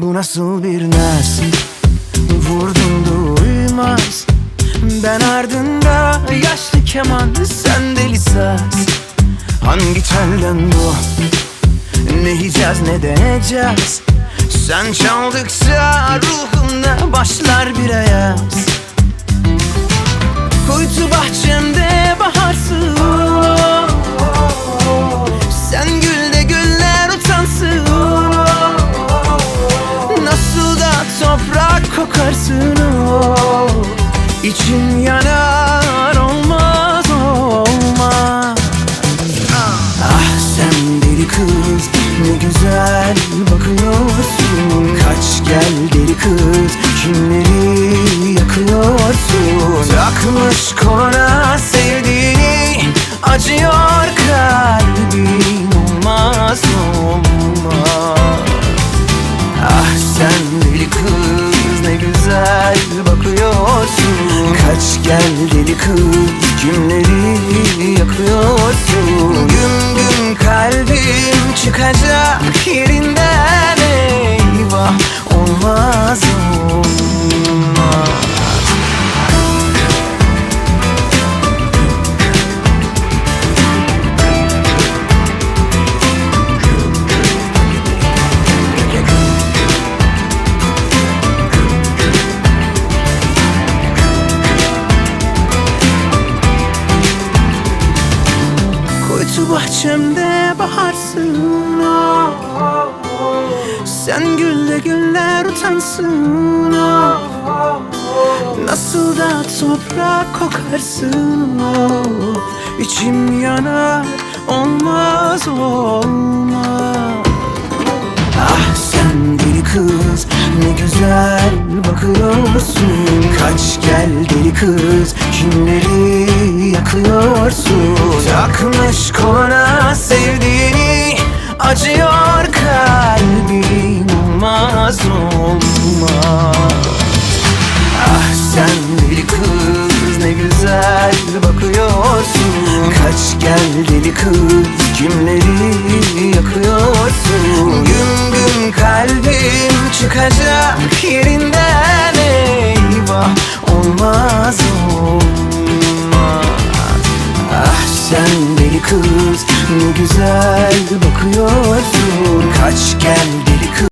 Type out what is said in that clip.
nasıl bir naz? Vurdum duymaz. Ben ardında yaşlı keman Sen deli saz. Hangi telden bu? Ne yiyeceğiz ne deneyeceğiz? Sen çaldıkça ruhumda İçim yanar olmaz olmaz. Ah sen deli kız ne güzel bakıyorsun. Kaç gel deli kız kimleri yakıyorsun. Takmış koluna sevdiğini acıyor kalbim sen deli kız ne güzel bakıyorsun. Kaç gel deli kız kimleri yakıyorsun. Güm güm kalbim çıkacak yerinden eyvah olmaz Kuytu bahçemde baharsın ah. Sen gülle güller utansın ah. Nasıl da toprak kokarsın oh. İçim yanar olmaz olmaz Ah sen deli kız ne güzel bakıyorsun Kaç gel deli kız kimleri yakıyorsun acıyor kalbim olmaz olmaz. Ah sen deli kız ne güzel bakıyorsun. Kaç gel deli kız kimleri yakıyorsun. Güm güm kalbim çıkacak yerinden eyvah Olmaz olmaz. Ah sen deli kız ne güzel bakıyorsun. Kaç gel